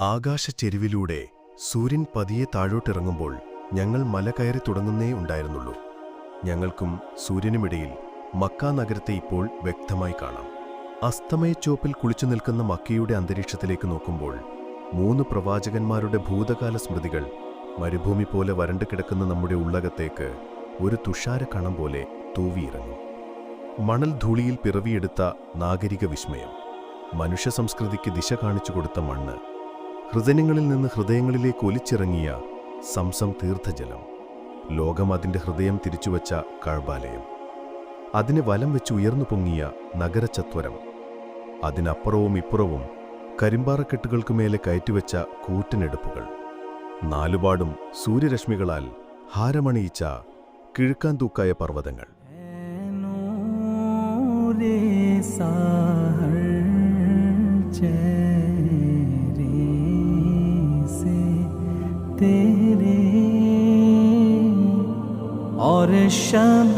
ആകാശച്ചെരുവിലൂടെ സൂര്യൻ പതിയെ താഴോട്ടിറങ്ങുമ്പോൾ ഞങ്ങൾ മല കയറി തുടങ്ങുന്നേ ഉണ്ടായിരുന്നുള്ളൂ. ഞങ്ങൾക്കും സൂര്യനുമിടയിൽ മക്ക നഗരത്തെ ഇപ്പോൾ വ്യക്തമായി കാണാം. അസ്തമയച്ചോപ്പിൽ കുളിച്ചു നിൽക്കുന്ന മക്കയുടെ അന്തരീക്ഷത്തിലേക്ക് നോക്കുമ്പോൾ മൂന്ന് പ്രവാചകന്മാരുടെ ഭൂതകാല സ്മൃതികൾ മരുഭൂമി പോലെ വരണ്ടു കിടക്കുന്ന നമ്മുടെ ഉള്ളകത്തേക്ക് ഒരു തുഷാര കണം പോലെ തൂവിയിറങ്ങി. മണൽ ധൂളിയിൽ പിറവിയെടുത്ത നാഗരിക വിസ്മയം. മനുഷ്യ സംസ്കൃതിക്ക് ദിശ കാണിച്ചു കൊടുത്ത മണ്ണ് ഹൃദയങ്ങളിൽ നിന്ന് ഹൃദയങ്ങളിലേക്ക് ഒലിച്ചിറങ്ങിയ സംസം തീർത്ഥജലം. ലോകം അതിന്റെ ഹൃദയം തിരിച്ചുവച്ച കഴബാലയം. അതിനെ വലം വെച്ച് ഉയർന്നു പൊങ്ങിയ നഗരചത്വരം അതിനപ്പുറവും ഇപ്പുറവും കരിമ്പാറക്കെട്ടുകൾക്ക് മേലെ കയറ്റിവെച്ച കൂറ്റനെടുപ്പുകൾ. നാലുപാടും സൂര്യരശ്മികളാൽ ഹാരമണിയിച്ച കിഴുക്കാൻ തൂക്കായ പർവതങ്ങൾ तेरे और शब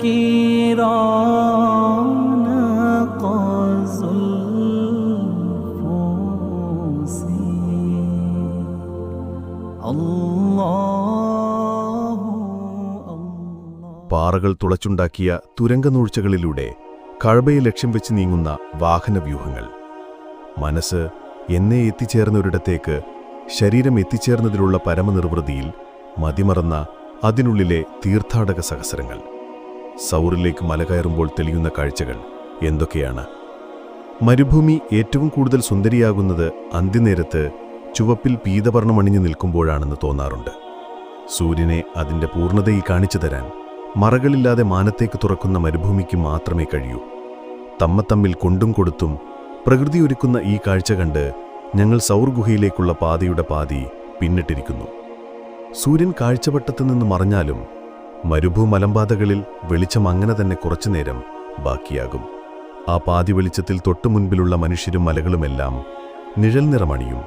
की रौनक जुल्फों से अल्लाह अल्लाह പാറകൾ തുളച്ചുണ്ടാക്കിയ തുരങ്കനൂഴ്ചകളിലൂടെ കഴബയെ ലക്ഷ്യം വെച്ച് നീങ്ങുന്ന വാഹനവ്യൂഹങ്ങൾ മനസ്സ് എന്നേ എത്തിച്ചേർന്നൊരിടത്തേക്ക് ശരീരം എത്തിച്ചേർന്നതിലുള്ള പരമനിർവൃതിയിൽ മതിമറന്ന അതിനുള്ളിലെ തീർത്ഥാടക സഹസരങ്ങൾ. സൗറിലേക്ക് മല കയറുമ്പോൾ തെളിയുന്ന കാഴ്ചകൾ എന്തൊക്കെയാണ്? മരുഭൂമി ഏറ്റവും കൂടുതൽ സുന്ദരിയാകുന്നത് അന്ത്യനേരത്ത് ചുവപ്പിൽ പീതവർണമണിഞ്ഞു നിൽക്കുമ്പോഴാണെന്ന് തോന്നാറുണ്ട്. സൂര്യനെ അതിന്റെ പൂർണതയിൽ കാണിച്ചു തരാൻ മറകളില്ലാതെ മാനത്തേക്ക് തുറക്കുന്ന മരുഭൂമിക്ക് മാത്രമേ കഴിയൂ. തമ്മത്തമ്മിൽ കൊണ്ടും കൊടുത്തും പ്രകൃതി ഒരുക്കുന്ന ഈ കാഴ്ച കണ്ട് ഞങ്ങൾ സൗർഗുഹയിലേക്കുള്ള പാതയുടെ പാതി പിന്നിട്ടിരിക്കുന്നു. സൂര്യൻ കാഴ്ചവട്ടത്തു നിന്ന് മറഞ്ഞാലും മരുഭൂമലമ്പാതകളിൽ വെളിച്ചം അങ്ങനെ തന്നെ കുറച്ചുനേരം ബാക്കിയാകും. ആ പാതി വെളിച്ചത്തിൽ തൊട്ടുമുൻപിലുള്ള മനുഷ്യരും മലകളുമെല്ലാം നിഴൽ നിറമണിയും.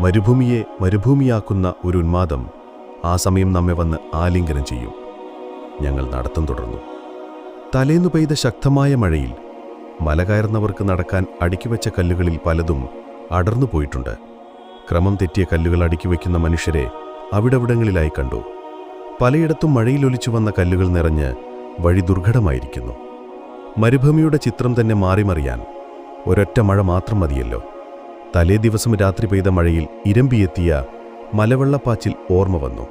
മരുഭൂമിയെ മരുഭൂമിയാക്കുന്ന ഒരു ഉന്മാദം ആ സമയം നമ്മെ വന്ന് ആലിംഗനം ചെയ്യും. ഞങ്ങൾ നടത്തം തുടർന്നു. തലേന്നു പെയ്ത ശക്തമായ മഴയിൽ മല കയറുന്നവർക്ക് നടക്കാൻ അടുക്കിവെച്ച കല്ലുകളിൽ പലതും അടർന്നു പോയിട്ടുണ്ട്. ക്രമം തെറ്റിയ കല്ലുകൾ അടുക്കി വയ്ക്കുന്ന മനുഷ്യരെ അവിടവിടങ്ങളിലായി കണ്ടു. പലയിടത്തും മഴയിലൊലിച്ചു വന്ന കല്ലുകൾ നിറഞ്ഞ് വഴി ദുർഘടമായിരിക്കുന്നു. മരുഭൂമിയുടെ ചിത്രം തന്നെ മാറിമറിയാൻ ഒരൊറ്റ മഴ മാത്രം മതിയല്ലോ. തലേ ദിവസം രാത്രി പെയ്ത മഴയിൽ ഇരമ്പിയെത്തിയ മലവെള്ളപ്പാച്ചിൽ ഓർമ്മ വന്നു.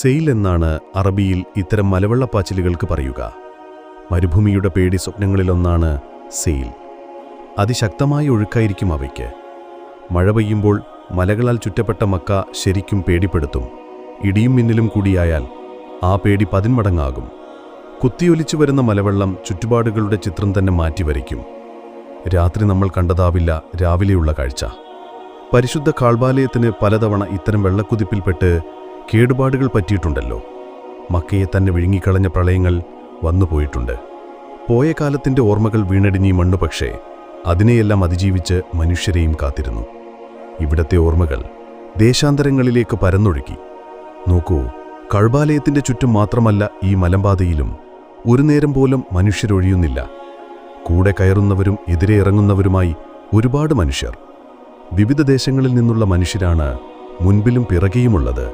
സെയിൽ എന്നാണ് അറബിയിൽ ഇത്തരം മലവെള്ളപ്പാച്ചിലുകൾക്ക് പറയുക. മരുഭൂമിയുടെ പേടി സ്വപ്നങ്ങളിലൊന്നാണ് സെയിൽ. അതിശക്തമായ ഒഴുക്കായിരിക്കും അവയ്ക്ക്. മഴ പെയ്യുമ്പോൾ മലകളാൽ ചുറ്റപ്പെട്ട മക്ക ശരിക്കും പേടിപ്പെടുത്തും. ഇടിയും മിന്നലും കൂടിയായാൽ ആ പേടി പതിന്മടങ്ങാകും. കുത്തിയൊലിച്ചു വരുന്ന മലവെള്ളം ചുറ്റുപാടുകളുടെ ചിത്രം തന്നെ മാറ്റിവരയ്ക്കും. രാത്രി നമ്മൾ കണ്ടതാവില്ല രാവിലെയുള്ള കാഴ്ച. പരിശുദ്ധ കാൾബാലയത്തിന് പലതവണ ഇത്തരം വെള്ളക്കുതിപ്പിൽപ്പെട്ട് കേടുപാടുകൾ പറ്റിയിട്ടുണ്ടല്ലോ. മക്കയെ തന്നെ വിഴുങ്ങിക്കളഞ്ഞ പ്രളയങ്ങൾ വന്നുപോയിട്ടുണ്ട്. പോയ കാലത്തിന്റെ ഓർമ്മകൾ വീണടിഞ്ഞി മണ്ണു പക്ഷേ അതിനെയെല്ലാം അതിജീവിച്ച് മനുഷ്യരെയും കാത്തിരുന്നു. ഇവിടത്തെ ഓർമ്മകൾ ദേശാന്തരങ്ങളിലേക്ക് പരന്നൊഴുകി. നോക്കൂ കഴ്ബാലയത്തിന്റെ ചുറ്റും മാത്രമല്ല ഈ മലമ്പാതയിലും ഒരു നേരം പോലും മനുഷ്യരൊഴിയുന്നില്ല. കൂടെ കയറുന്നവരും എതിരെ ഇറങ്ങുന്നവരുമായി ഒരുപാട് മനുഷ്യർ. വിവിധ ദേശങ്ങളിൽ നിന്നുള്ള മനുഷ്യരാണ് മുൻപിലും പിറകെയുമുള്ളത്.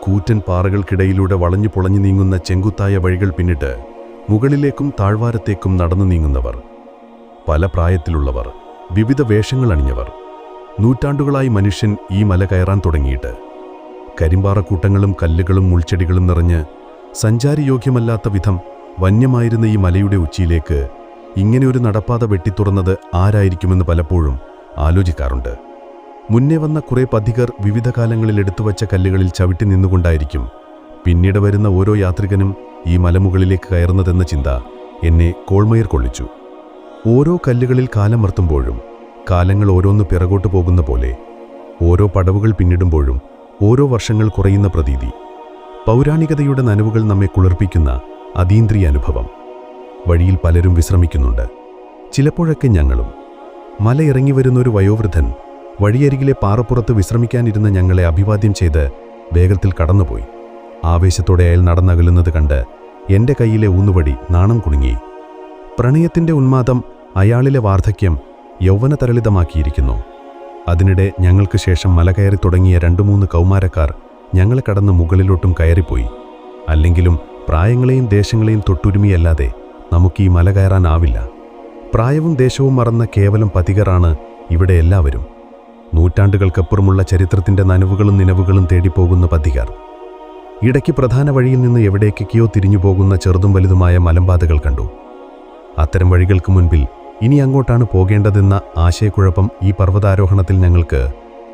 കൂറ്റൻ പാറകൾക്കിടയിലൂടെ വളഞ്ഞു പൊളഞ്ഞു നീങ്ങുന്ന ചെങ്കുത്തായ വഴികൾ പിന്നിട്ട് മുകളിലേക്കും താഴ്വാരത്തേക്കും നടന്നു നീങ്ങുന്നവർ. പല പ്രായത്തിലുള്ളവർ വിവിധ വേഷങ്ങൾ അണിഞ്ഞവർ. നൂറ്റാണ്ടുകളായി മനുഷ്യൻ ഈ മല കയറാൻ തുടങ്ങിയിട്ട്. കരിമ്പാറക്കൂട്ടങ്ങളും കല്ലുകളും മുൾച്ചെടികളും നിറഞ്ഞ് സഞ്ചാരിയോഗ്യമല്ലാത്ത വിധം വന്യമായിരുന്ന ഈ മലയുടെ ഉച്ചിയിലേക്ക് ഇങ്ങനെ ഒരു നടപ്പാത വെട്ടിത്തുറന്നത് ആരായിരിക്കുമെന്ന് പലപ്പോഴും ആലോചിക്കാറുണ്ട്. മുന്നേ വന്ന കുറേ പധികർ വിവിധ കാലങ്ങളിൽ എടുത്തുവച്ച കല്ലുകളിൽ ചവിട്ടി നിന്നുകൊണ്ടായിരിക്കും പിന്നീട് വരുന്ന ഓരോ യാത്രികനും ഈ മലമുകളിലേക്ക് കയറുന്നതെന്ന ചിന്ത എന്നെ കോൾമയർ കൊള്ളിച്ചു. ഓരോ കല്ലുകളിൽ കാലമർത്തുമ്പോഴും കാലങ്ങൾ ഓരോന്ന് പിറകോട്ട് പോകുന്ന പോലെ ഓരോ പടവുകൾ പിന്നിടുമ്പോഴും ഓരോ വർഷങ്ങൾ കുറയുന്ന പ്രതീതി പൗരാണികതയുടെ നനവുകൾ നമ്മെ കുളിർപ്പിക്കുന്ന അതീന്ദ്രിയ അനുഭവം വഴിയിൽ പലരും വിശ്രമിക്കുന്നുണ്ട്. ചിലപ്പോഴൊക്കെ ഞങ്ങളും മല ഇറങ്ങി വരുന്ന ഒരു വയോവൃദ്ധൻ വഴിയരികിലെ പാറപ്പുറത്ത് വിശ്രമിക്കാനിരുന്ന ഞങ്ങളെ അഭിവാദ്യം ചെയ്ത് വേഗത്തിൽ കടന്നുപോയി. ആവേശത്തോടെ അയാൾ നടന്നകലുന്നത് കണ്ട് എന്റെ കയ്യിലെ ഊന്നുവടി നാണം കുണുങ്ങി പ്രണയത്തിന്റെ ഉന്മാദം അയാളിലെ വാർദ്ധക്യം യൗവനതരളിതമാക്കിയിരിക്കുന്നു അതിനിടെ ഞങ്ങൾക്ക് ശേഷം മല കയറി തുടങ്ങിയ രണ്ടു മൂന്ന് കൗമാരക്കാർ ഞങ്ങളെ കടന്ന് മുകളിലോട്ടും കയറിപ്പോയി. അല്ലെങ്കിലും പ്രായങ്ങളെയും ദേശങ്ങളെയും തൊട്ടുരുമിയല്ലാതെ നമുക്ക് ഈ മല കയറാനാവില്ല. പ്രായവും ദേശവും മറന്ന കേവലം പതികറാണ് ഇവിടെ എല്ലാവരും. നൂറ്റാണ്ടുകൾക്കപ്പുറമുള്ള ചരിത്രത്തിന്റെ നനവുകളും നിലവുകളും തേടിപ്പോകുന്ന പതികർ. ഇടയ്ക്ക് പ്രധാന വഴിയിൽ നിന്ന് എവിടേക്കൊക്കെയോ തിരിഞ്ഞു പോകുന്ന ചെറുതും വലുതുമായ മലമ്പാതകൾ കണ്ടു. അത്തരം വഴികൾക്ക് മുൻപിൽ ഇനി അങ്ങോട്ടാണ് പോകേണ്ടതെന്ന ആശയക്കുഴപ്പം ഈ പർവതാരോഹണത്തിൽ ഞങ്ങൾക്ക്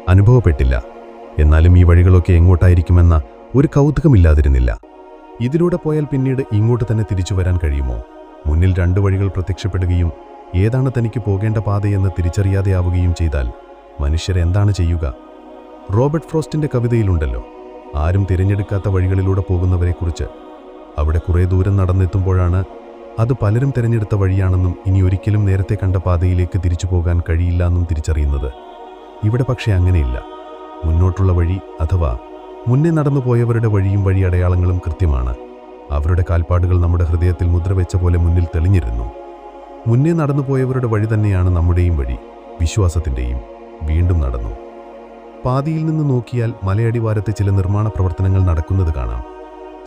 അനുഭവപ്പെട്ടില്ല. എന്നാലും ഈ വഴികളൊക്കെ എങ്ങോട്ടായിരിക്കുമെന്ന ഒരു കൗതുകമില്ലാതിരുന്നില്ല. ഇതിലൂടെ പോയാൽ പിന്നീട് ഇങ്ങോട്ട് തന്നെ തിരിച്ചു വരാൻ കഴിയുമോ? മുന്നിൽ രണ്ട് വഴികൾ പ്രത്യക്ഷപ്പെടുകയും ഏതാണ് തനിക്ക് പോകേണ്ട പാതയെന്ന് തിരിച്ചറിയാതെയാവുകയും ചെയ്താൽ മനുഷ്യരെന്താണ് ചെയ്യുക? റോബർട്ട് ഫ്രോസ്റ്റിന്റെ കവിതയിലുണ്ടല്ലോ ആരും തിരഞ്ഞെടുക്കാത്ത വഴികളിലൂടെ പോകുന്നവരെക്കുറിച്ച്. അവിടെ കുറേ ദൂരം നടന്നെത്തുമ്പോഴാണ് അത് പലരും തിരഞ്ഞെടുത്ത വഴിയാണെന്നും ഇനി ഒരിക്കലും നേരത്തെ കണ്ട പാതയിലേക്ക് തിരിച്ചു പോകാൻ കഴിയില്ല എന്നും തിരിച്ചറിയുന്നത്. ഇവിടെ പക്ഷേ അങ്ങനെയില്ല. മുന്നോട്ടുള്ള വഴി അഥവാ മുന്നേ നടന്നുപോയവരുടെ വഴിയും വഴി അടയാളങ്ങളും കൃത്യമാണ്. അവരുടെ കാൽപ്പാടുകൾ നമ്മുടെ ഹൃദയത്തിൽ മുദ്രവെച്ച പോലെ മുന്നിൽ തെളിഞ്ഞിരുന്നു. മുന്നേ നടന്നുപോയവരുടെ വഴി തന്നെയാണ് നമ്മുടെയും വഴി വിശ്വാസത്തിന്റെയും വീണ്ടും നടന്നു. പാതിയിൽ നിന്ന് നോക്കിയാൽ മലയടിവാരത്തെ ചില നിർമ്മാണ പ്രവർത്തനങ്ങൾ നടക്കുന്നത് കാണാം.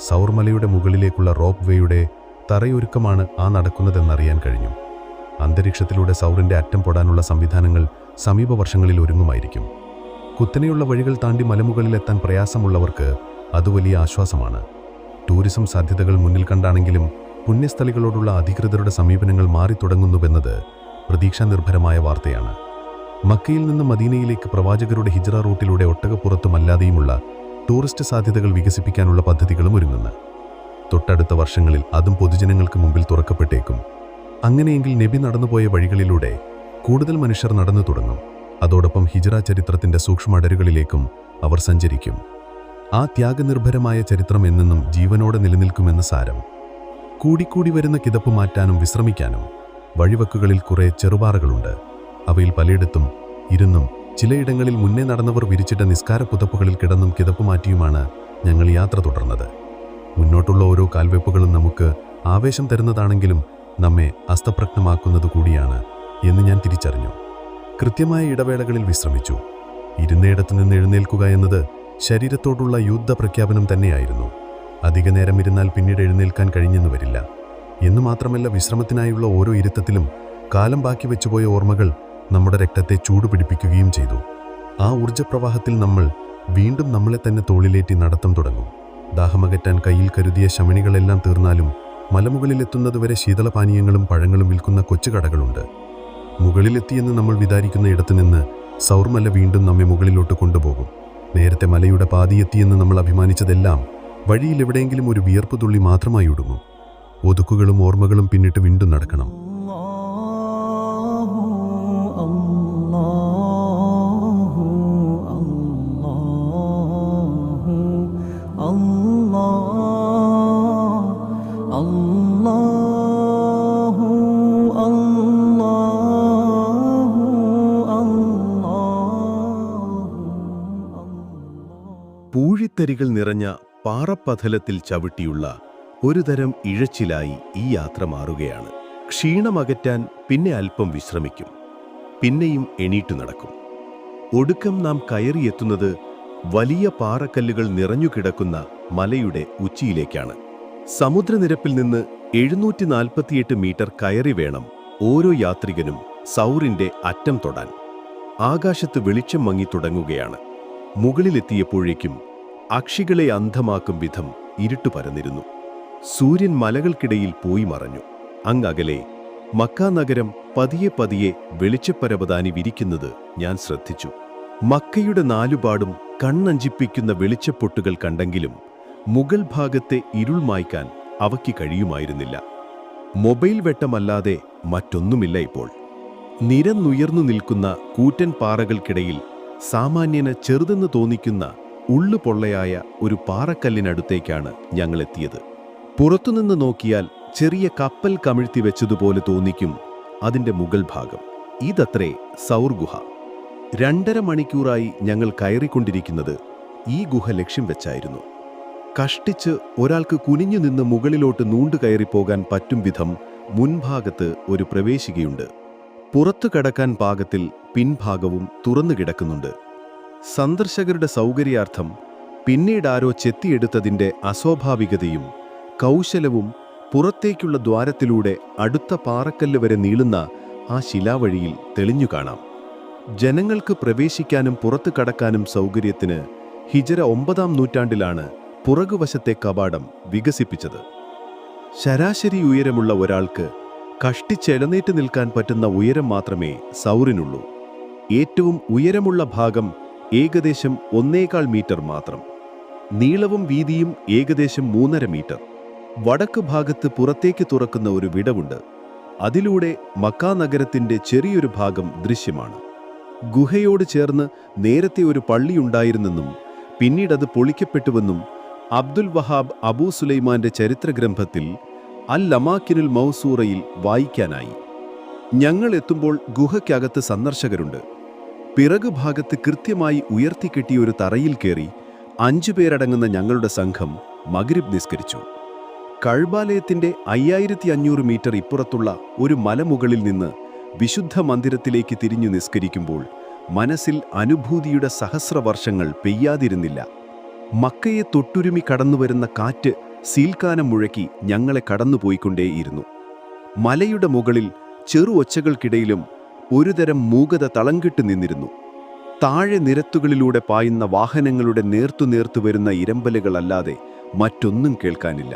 സൗർമലയുടെ മുകളിലേക്കുള്ള റോപ്പ് വേയുടെ തറയൊരുക്കമാണ് ആ നടക്കുന്നതെന്നറിയാൻ കഴിഞ്ഞു. അന്തരീക്ഷത്തിലൂടെ സൗറിന്റെ അറ്റം പൊടാനുള്ള സംവിധാനങ്ങൾ സമീപ വർഷങ്ങളിൽ ഒരുങ്ങുമായിരിക്കും. കുത്തനെയുള്ള വഴികൾ താണ്ടി മലമുകളിലെത്താൻ പ്രയാസമുള്ളവർക്ക് അത് വലിയ ആശ്വാസമാണ്. ടൂറിസം സാധ്യതകൾ മുന്നിൽ കണ്ടാണെങ്കിലും പുണ്യസ്ഥലികളോടുള്ള അധികൃതരുടെ സമീപനങ്ങൾ മാറി തുടങ്ങുന്നുവെന്നത് പ്രതീക്ഷാനിർഭരമായ വാർത്തയാണ്. മക്കയിൽ നിന്ന് മദീനയിലേക്ക് പ്രവാചകരുടെ ഹിജ്റ റൂട്ടിലൂടെ ഒട്ടകപ്പുറത്തുമല്ലാതെയുമുള്ള ടൂറിസ്റ്റ് സാധ്യതകൾ വികസിപ്പിക്കാനുള്ള പദ്ധതികളും ഒരുങ്ങുന്നു. തൊട്ടടുത്ത വർഷങ്ങളിൽ അതും പൊതുജനങ്ങൾക്ക് മുമ്പിൽ തുറക്കപ്പെട്ടേക്കും. അങ്ങനെയെങ്കിൽ നബി നടന്നുപോയ വഴികളിലൂടെ കൂടുതൽ മനുഷ്യർ നടന്നു തുടങ്ങും. അതോടൊപ്പം ഹിജറ ചരിത്രത്തിന്റെ സൂക്ഷ്മടരുകളിലേക്കും അവർ സഞ്ചരിക്കും. ആ ത്യാഗനിർഭരമായ ചരിത്രം എന്നെന്നും ജീവനോടെ നിലനിൽക്കുമെന്ന് സാരം. കൂടിക്കൂടി വരുന്ന കിതപ്പ് മാറ്റാനും വിശ്രമിക്കാനും വഴിവക്കുകളിൽ കുറെ ചെറുപാറകളുണ്ട്. അവയിൽ പലയിടത്തും ഇരുന്നും ചിലയിടങ്ങളിൽ മുന്നേ നടന്നവർ വിരിച്ചിട്ട നിസ്കാര പുതപ്പുകളിൽ കിടന്നും കിതപ്പ് മാറ്റിയുമാണ് ഞങ്ങൾ യാത്ര തുടർന്നത്. മുന്നോട്ടുള്ള ഓരോ കാൽവെപ്പുകളും നമുക്ക് ആവേശം തരുന്നതാണെങ്കിലും നമ്മെ അസ്തപ്രജ്ഞമാക്കുന്നത് കൂടിയാണ് എന്ന് ഞാൻ തിരിച്ചറിഞ്ഞു. കൃത്യമായ ഇടവേളകളിൽ വിശ്രമിച്ചു. ഇരുന്നയിടത്തു നിന്ന് എഴുന്നേൽക്കുക എന്നത് ശരീരത്തോടുള്ള യുദ്ധ പ്രഖ്യാപനം തന്നെയായിരുന്നു. അധിക നേരം ഇരുന്നാൽ പിന്നീട് എഴുന്നേൽക്കാൻ കഴിഞ്ഞെന്ന് വരില്ല. എന്ന് മാത്രമല്ല വിശ്രമത്തിനായുള്ള ഓരോ ഇരുത്തത്തിലും കാലം ബാക്കി വെച്ചുപോയ ഓർമ്മകൾ നമ്മുടെ രക്തത്തെ ചൂടുപിടിപ്പിക്കുകയും ചെയ്തു. ആ ഊർജപ്രവാഹത്തിൽ നമ്മൾ വീണ്ടും നമ്മളെ തന്നെ തോളിലേറ്റി നടത്തം തുടങ്ങും. ദാഹമകറ്റാൻ കയ്യിൽ കരുതിയ ശമണികളെല്ലാം തീർന്നാലും മലമുകളിലെത്തുന്നതുവരെ ശീതളപാനീയങ്ങളും പഴങ്ങളും വിൽക്കുന്ന കൊച്ചുകടകളുണ്ട്. മുകളിലെത്തിയെന്ന് നമ്മൾ വിചാരിക്കുന്ന ഇടത്തുനിന്ന് സൗർമല വീണ്ടും നമ്മെ മുകളിലോട്ട് കൊണ്ടുപോകും. നേരത്തെ മലയുടെ പാതിയെത്തിയെന്ന് നമ്മൾ അഭിമാനിച്ചതെല്ലാം വഴിയിൽ എവിടെയെങ്കിലും ഒരു വിയർപ്പ് തുള്ളി മാത്രമായി ഒടുങ്ങും. ഒതുക്കുകളും ഓർമ്മകളും പിന്നിട്ട് വീണ്ടും നടക്കണം. മരത്തരികൾ നിറഞ്ഞ പാറപ്പഥലത്തിൽ ചവിട്ടിയുള്ള ഒരുതരം ഇഴച്ചിലായി ഈ യാത്ര മാറുകയാണ്. ക്ഷീണമകറ്റാൻ പിന്നെ അല്പം വിശ്രമിക്കും. പിന്നെയും എണീറ്റു നടക്കും. ഒടുക്കം നാം കയറിയെത്തുന്നത് വലിയ പാറക്കല്ലുകൾ നിറഞ്ഞുകിടക്കുന്ന മലയുടെ ഉച്ചിയിലേക്കാണ്. സമുദ്രനിരപ്പിൽ നിന്ന് എഴുന്നൂറ്റി നാൽപ്പത്തിയെട്ട് മീറ്റർ കയറി വേണം ഓരോ യാത്രികനും സൗറിന്റെ അറ്റം തൊടാൻ. ആകാശത്ത് വെളിച്ചം മങ്ങി തുടങ്ങുകയാണ്. മുകളിലെത്തിയപ്പോഴേക്കും അക്ഷികളെ അന്ധമാക്കും വിധം ഇരുട്ടു പരന്നിരുന്നു. സൂര്യൻ മലകൾക്കിടയിൽ പോയി മറഞ്ഞു. അങ്ങകലെ നഗരം പതിയെ പതിയെ വെളിച്ചപ്പരവതാനി വിരിക്കുന്നത് ഞാൻ ശ്രദ്ധിച്ചു. മക്കയുടെ നാലുപാടും കണ്ണഞ്ചിപ്പിക്കുന്ന വെളിച്ചപ്പൊട്ടുകൾ കണ്ടെങ്കിലും മുഗൾ ഭാഗത്തെ ഇരുൾ മായ്ക്കാൻ അവയ്ക്ക് കഴിയുമായിരുന്നില്ല. മൊബൈൽ വെട്ടമല്ലാതെ മറ്റൊന്നുമില്ല ഇപ്പോൾ. നിരന്നുയർന്നു നിൽക്കുന്ന കൂറ്റൻ പാറകൾക്കിടയിൽ സാമാന്യന് ചെറുതെന്ന് തോന്നിക്കുന്ന ഉള്ളുപൊള്ളയായ ഒരു പാറക്കല്ലിനടുത്തേക്കാണ് ഞങ്ങളെത്തിയത്. പുറത്തുനിന്ന് നോക്കിയാൽ ചെറിയ കപ്പൽ കമിഴ്ത്തി വെച്ചതുപോലെ തോന്നിക്കും അതിന്റെ മുകൾ ഭാഗം. ഇതത്രേ സൗർഗുഹ. രണ്ടര മണിക്കൂറായി ഞങ്ങൾ കയറിക്കൊണ്ടിരിക്കുന്നത് ഈ ഗുഹ ലക്ഷ്യം വെച്ചായിരുന്നു. കഷ്ടിച്ച് ഒരാൾക്ക് കുനിഞ്ഞു നിന്ന് മുകളിലോട്ട് നൂണ്ടു കയറിപ്പോകാൻ പറ്റും വിധം മുൻഭാഗത്ത് ഒരു പ്രവേശികയുണ്ട്. പുറത്തു കടക്കാൻ പാകത്തിൽ പിൻഭാഗവും തുറന്നു കിടക്കുന്നുണ്ട്. സന്ദർശകരുടെ സൗകര്യാർത്ഥം പിന്നീടാരോ ചെത്തിയെടുത്തതിന്റെ അസ്വാഭാവികതയും കൗശലവും പുറത്തേക്കുള്ള ദ്വാരത്തിലൂടെ അടുത്ത പാറക്കല്ല് വരെ നീളുന്ന ആ ശിലാവഴിയിൽ തെളിഞ്ഞു കാണാം. ജനങ്ങൾക്ക് പ്രവേശിക്കാനും പുറത്തു കടക്കാനും സൗകര്യത്തിന് ഹിജറ ഒമ്പതാം നൂറ്റാണ്ടിലാണ് പുറകുവശത്തെ കവാടം വികസിപ്പിച്ചത്. ശരാശരി ഉയരമുള്ള ഒരാൾക്ക് കഷ്ടിച്ചെഴുന്നേറ്റ് നിൽക്കാൻ പറ്റുന്ന ഉയരം മാത്രമേ സൗറിനുള്ളൂ. ഏറ്റവും ഉയരമുള്ള ഭാഗം ഏകദേശം ഒന്നേകാൽ മീറ്റർ മാത്രം. നീളവും വീതിയും ഏകദേശം മൂന്നര മീറ്റർ. വടക്ക് ഭാഗത്ത് പുറത്തേക്ക് തുറക്കുന്ന ഒരു വിടവുണ്ട്. അതിലൂടെ മക്കാ നഗരത്തിന്റെ ചെറിയൊരു ഭാഗം ദൃശ്യമാണ്. ഗുഹയോട് ചേർന്ന് നേരത്തെ ഒരു പള്ളിയുണ്ടായിരുന്നെന്നും പിന്നീടത് പൊളിക്കപ്പെട്ടുവെന്നും അബ്ദുൽ വഹാബ് അബൂ സുലൈമാന്റെ ചരിത്രഗ്രന്ഥത്തിൽ അൽ ലമാക്കിനുൽ മൗസൂറയിൽ വായിക്കാനായി. ഞങ്ങൾ എത്തുമ്പോൾ ഗുഹയ്ക്കകത്ത് സന്ദർശകരുണ്ട്. പിറകു ഭാഗത്ത് കൃത്യമായി ഉയർത്തിക്കെട്ടിയ ഒരു തറയിൽ കയറി അഞ്ചു പേരടങ്ങുന്ന ഞങ്ങളുടെ സംഘം മഗ്രിബ് നിസ്കരിച്ചു. കഴ്ബാലയത്തിന്റെ അയ്യായിരത്തി അഞ്ഞൂറ് മീറ്റർ ഇപ്പുറത്തുള്ള ഒരു മലമുകളിൽ നിന്ന് വിശുദ്ധ മന്ദിരത്തിലേക്ക് തിരിഞ്ഞു നിസ്കരിക്കുമ്പോൾ മനസ്സിൽ അനുഭൂതിയുടെ സഹസ്രവർഷങ്ങൾ പെയ്യാതിരുന്നില്ല. മക്കയെ തൊട്ടുരുമി കടന്നുവരുന്ന കാറ്റ് സീൽക്കാനം മുഴക്കി ഞങ്ങളെ കടന്നുപോയിക്കൊണ്ടേയിരുന്നു. മലയുടെ മുകളിൽ ചെറു ഒച്ചകൾക്കിടയിലും ഒരുതരം മൂകത തളംകെട്ട് നിന്നിരുന്നു. താഴെ നിരത്തുകളിലൂടെ പായുന്ന വാഹനങ്ങളുടെ നേർത്തു നേർത്തു വരുന്ന ഇരമ്പലുകളല്ലാതെ മറ്റൊന്നും കേൾക്കാനില്ല.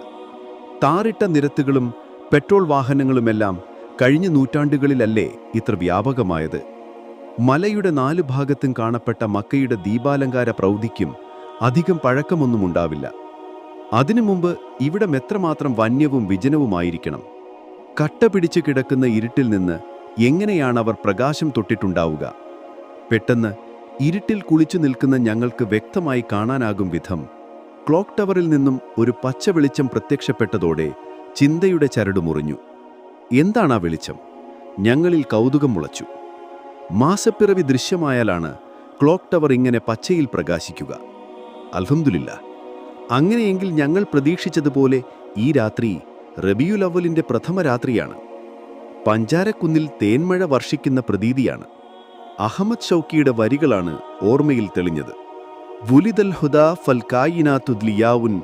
താറിട്ട നിരത്തുകളും പെട്രോൾ വാഹനങ്ങളുമെല്ലാം കഴിഞ്ഞ നൂറ്റാണ്ടുകളിലല്ലേ ഇത്ര വ്യാപകമായത്. മലയുടെ നാലു ഭാഗത്തും കാണപ്പെട്ട മക്കയുടെ ദീപാലങ്കാര പ്രൗഢിക്കും അധികം പഴക്കമൊന്നും ഉണ്ടാവില്ല അതിനു മുമ്പ് ഇവിടം എത്രമാത്രം വന്യവും വിജനവുമായിരിക്കണം. കട്ട പിടിച്ചു കിടക്കുന്ന ഇരുട്ടിൽ നിന്ന് എങ്ങനെയാണ് അവർ പ്രകാശം തൊട്ടിട്ടുണ്ടാവുക? പെട്ടെന്ന് ഇരുട്ടിൽ കുളിച്ചു നിൽക്കുന്ന ഞങ്ങൾക്ക് വ്യക്തമായി കാണാനാകും വിധം ക്ലോക്ക് ടവറിൽ നിന്നും ഒരു പച്ച വെളിച്ചം പ്രത്യക്ഷപ്പെട്ടതോടെ ചിന്തയുടെ ചരടുമുറിഞ്ഞു എന്താണ് ആ വെളിച്ചം? ഞങ്ങളിൽ കൗതുകം മുളച്ചു. മാസപ്പിറവി ദൃശ്യമായാലാണ് ക്ലോക്ക് ടവർ ഇങ്ങനെ പച്ചയിൽ പ്രകാശിക്കുക. അൽഹംദുലില്ല. അങ്ങനെയെങ്കിൽ ഞങ്ങൾ പ്രതീക്ഷിച്ചതുപോലെ ഈ രാത്രി റബിയുൽ അവലിന്റെ പ്രഥമ രാത്രിയാണ്. പഞ്ചാരക്കുന്നിൽ തേന്മഴ വർഷിക്കുന്ന പ്രതീതിയാണ്. അഹമ്മദ് ഷൗക്കിയുടെ വരികളാണ് ഓർമ്മയിൽ തെളിഞ്ഞത്. വുലിദൽ ഹുദാ ഫൽക്കായിനാത്തുദ്ലിയാവുൻ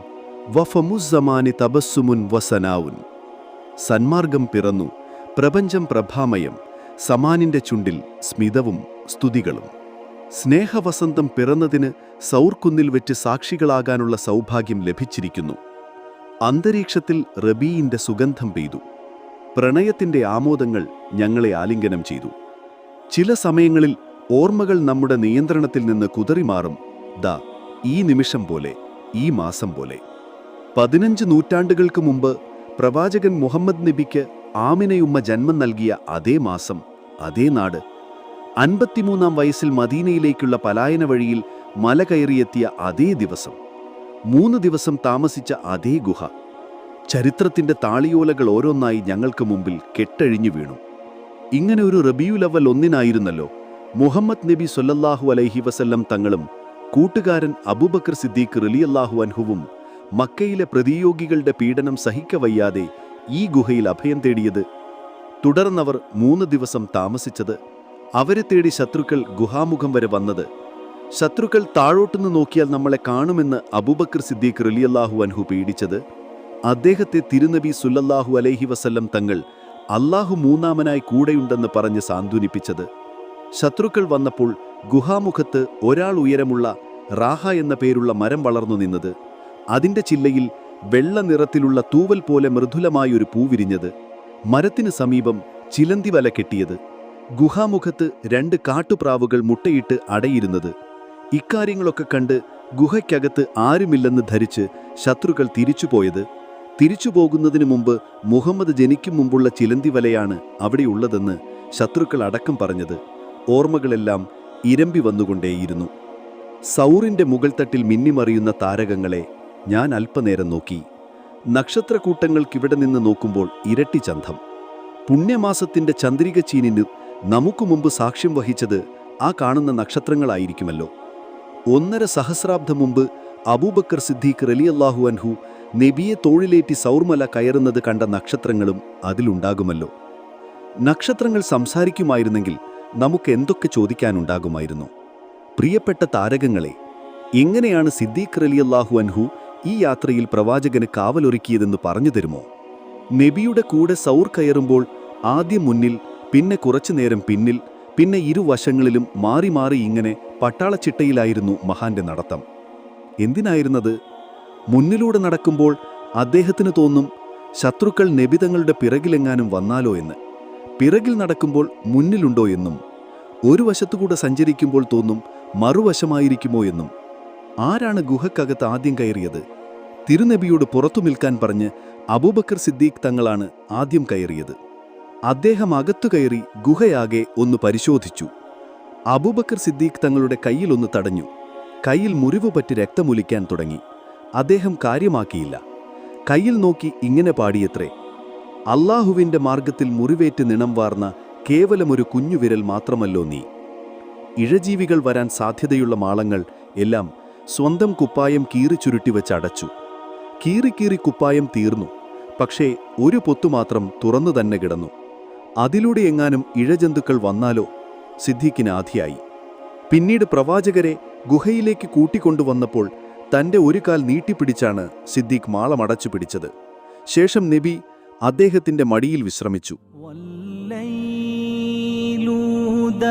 വഫമുസമാനി തബസ്സുമുൻ വസനാവുൻ. സന്മാർഗം പിറന്നു പ്രപഞ്ചം പ്രഭാമയം സമാനിന്റെ ചുണ്ടിൽ സ്മിതവും സ്തുതികളും. സ്നേഹവസന്തം പിറന്നതിന് സൗർക്കുന്നിൽ വെച്ച് സാക്ഷികളാകാനുള്ള സൗഭാഗ്യം ലഭിച്ചിരിക്കുന്നു. അന്തരീക്ഷത്തിൽ റബീയിന്റെ സുഗന്ധം പെയ്തു. പ്രണയത്തിന്റെ ആമോദങ്ങൾ ഞങ്ങളെ ആലിംഗനം ചെയ്തു. ചില സമയങ്ങളിൽ ഓർമ്മകൾ നമ്മുടെ നിയന്ത്രണത്തിൽ നിന്ന് കുതറിമാറും. ദ ഈ നിമിഷം പോലെ ഈ മാസം പോലെ. പതിനഞ്ച് നൂറ്റാണ്ടുകൾക്ക് മുമ്പ് പ്രവാചകൻ മുഹമ്മദ് നബിക്ക് ആമിനയുമ്മ ജന്മം നൽകിയ അതേ മാസം അതേ നാട് അൻപത്തിമൂന്നാം വയസ്സിൽ മദീനയിലേക്കുള്ള പലായന വഴിയിൽ മല കയറിയെത്തിയ അതേ ദിവസം. മൂന്ന് ദിവസം താമസിച്ച അതേ ഗുഹ. ചരിത്രത്തിന്റെ താളിയോലകൾ ഓരോന്നായി ഞങ്ങൾക്ക് മുമ്പിൽ കെട്ടഴിഞ്ഞു വീണു. ഇങ്ങനെ ഒരു റബിയുലവൽ ഒന്നിനായിരുന്നല്ലോ. മുഹമ്മദ് നബി സൊല്ലല്ലാഹു അലൈഹി വസല്ലം തങ്ങളും കൂട്ടുകാരൻ അബൂബക്കർ സിദ്ദീഖ് റലിയല്ലാഹു അൻഹുവും മക്കയിലെ പ്രതിയോഗികളുടെ പീഡനം സഹിക്കവയ്യാതെ ഈ ഗുഹയിൽ അഭയം തേടിയത്. തുടർന്നവർ മൂന്ന് ദിവസം താമസിച്ചത്. അവരെ തേടി ശത്രുക്കൾ ഗുഹാമുഖം വരെ വന്നത്. ശത്രുക്കൾ താഴോട്ടുനിന്ന് നോക്കിയാൽ നമ്മളെ കാണുമെന്ന് അബൂബക്കർ സിദ്ദീഖ് റലിയല്ലാഹു അൻഹു പീഡിച്ചത്. അദ്ദേഹത്തെ തിരുനബി സുല്ലല്ലാഹു അലൈഹി വസല്ലം തങ്ങൾ അല്ലാഹു മൂന്നാമനായി കൂടെയുണ്ടെന്ന് പറഞ്ഞ് സാന്ത്വനിപ്പിച്ചത്. ശത്രുക്കൾ വന്നപ്പോൾ ഗുഹാമുഖത്ത് ഒരാൾ ഉയരമുള്ള റാഹ എന്ന പേരുള്ള മരം വളർന്നു നിന്നത്. അതിന്റെ ചില്ലയിൽ വെള്ള നിറത്തിലുള്ള തൂവൽ പോലെ മൃദുലമായൊരു പൂ വിരിഞ്ഞത്. മരത്തിനു സമീപം ചിലന്തി വല കെട്ടിയത്. ഗുഹാമുഖത്ത് രണ്ട് കാട്ടുപ്രാവുകൾ മുട്ടയിട്ട് അടയിരുന്നത്. ഇക്കാര്യങ്ങളൊക്കെ കണ്ട് ഗുഹയ്ക്കകത്ത് ആരുമില്ലെന്ന് ധരിച്ച് ശത്രുക്കൾ തിരിച്ചുപോയത്. തിരിച്ചു പോകുന്നതിന് മുമ്പ് മുഹമ്മദ് ജനിക്കും മുമ്പുള്ള ചിലന്തി വലയാണ് അവിടെയുള്ളതെന്ന് ശത്രുക്കൾ അടക്കം പറഞ്ഞത്. ഓർമ്മകളെല്ലാം ഇരമ്പി വന്നുകൊണ്ടേയിരുന്നു. സൗറിന്റെ മുകൾ തട്ടിൽ മിന്നിമറിയുന്ന താരകങ്ങളെ ഞാൻ അല്പനേരം നോക്കി. നക്ഷത്രക്കൂട്ടങ്ങൾക്കിവിടെ നിന്ന് നോക്കുമ്പോൾ ഇരട്ടി ചന്തം. പുണ്യമാസത്തിന്റെ ചന്ദ്രിക ചീനിന് നമുക്കു മുമ്പ് സാക്ഷ്യം വഹിച്ചത് ആ കാണുന്ന നക്ഷത്രങ്ങളായിരിക്കുമല്ലോ. ഒന്നര സഹസ്രാബ്ദം മുമ്പ് അബൂബക്കർ സിദ്ദീഖ് റലിയല്ലാഹു അൻഹു നബിയെ തോളിലേറ്റി സൗർമല കയറുന്നത് കണ്ട നക്ഷത്രങ്ങളും അതിലുണ്ടാകുമല്ലോ. നക്ഷത്രങ്ങൾ സംസാരിക്കുമായിരുന്നെങ്കിൽ നമുക്ക് എന്തൊക്കെ ചോദിക്കാനുണ്ടാകുമായിരുന്നു. പ്രിയപ്പെട്ട താരകങ്ങളെ എങ്ങനെയാണ് സിദ്ദീഖ് റലിയല്ലാഹു അൻഹു ഈ യാത്രയിൽ പ്രവാചകന് കാവലൊരുക്കിയതെന്ന് പറഞ്ഞു തരുമോ? നബിയുടെ കൂടെ സൗർ കയറുമ്പോൾ ആദ്യം മുന്നിൽ പിന്നെ കുറച്ചു നേരം പിന്നിൽ പിന്നെ ഇരുവശങ്ങളിലും മാറി മാറി ഇങ്ങനെ പട്ടാളച്ചിട്ടയിലായിരുന്നു മഹാന്റെ നടത്തം. എന്തിനായിരുന്നത്? മുന്നിലൂടെ നടക്കുമ്പോൾ അദ്ദേഹത്തിന് തോന്നും ശത്രുക്കൾ നബിതങ്ങളുടെ പിറകിലെങ്ങാനും വന്നാലോ എന്ന്. പിറകിൽ നടക്കുമ്പോൾ മുന്നിലുണ്ടോ എന്നും ഒരു വശത്തുകൂടെ സഞ്ചരിക്കുമ്പോൾ തോന്നും മറുവശമായിരിക്കുമോ എന്നും. ആരാണ് ഗുഹക്കകത്ത് ആദ്യം കയറിയത്? തിരുനബിയോട് പുറത്തു നിൽക്കാൻ പറഞ്ഞ് അബൂബക്കർ സിദ്ദീഖ് തങ്ങളാണ് ആദ്യം കയറിയത്. അദ്ദേഹം അകത്തു കയറി ഗുഹയാകെ ഒന്ന് പരിശോധിച്ചു. അബൂബക്കർ സിദ്ദീഖ് തങ്ങളുടെ കയ്യിലൊന്ന് തടഞ്ഞു. കയ്യിൽ മുറിവ് പറ്റി രക്തമൊലിക്കാൻ തുടങ്ങി. അദ്ദേഹം കാര്യമാക്കിയില്ല. കയ്യിൽ നോക്കി ഇങ്ങനെ പാടിയത്രേ. അള്ളാഹുവിന്റെ മാർഗത്തിൽ മുറിവേറ്റ് നിണം വാർന്ന കേവലമൊരു കുഞ്ഞുവിരൽ മാത്രമല്ലോ നീ. ഇഴജീവികൾ വരാൻ സാധ്യതയുള്ള മാളങ്ങൾ എല്ലാം സ്വന്തം കുപ്പായം കീറി വെച്ച് അടച്ചു. കീറി കീറി കുപ്പായം തീർന്നു. പക്ഷേ ഒരു പൊത്തുമാത്രം തുറന്നു തന്നെ കിടന്നു. അതിലൂടെ എങ്ങാനും ഇഴജന്തുക്കൾ വന്നാലോ? സിദ്ദീഖിന് പിന്നീട് പ്രവാചകരെ ഗുഹയിലേക്ക് കൂട്ടിക്കൊണ്ടുവന്നപ്പോൾ തന്റെ ഒരു കാൽ നീട്ടിപ്പിടിച്ചാണ് സിദ്ദീഖ് മാളമടച്ചു പിടിച്ചത്. ശേഷം നബി അദ്ദേഹത്തിന്റെ മടിയിൽ വിശ്രമിച്ചു. വല്ലൈലൂദ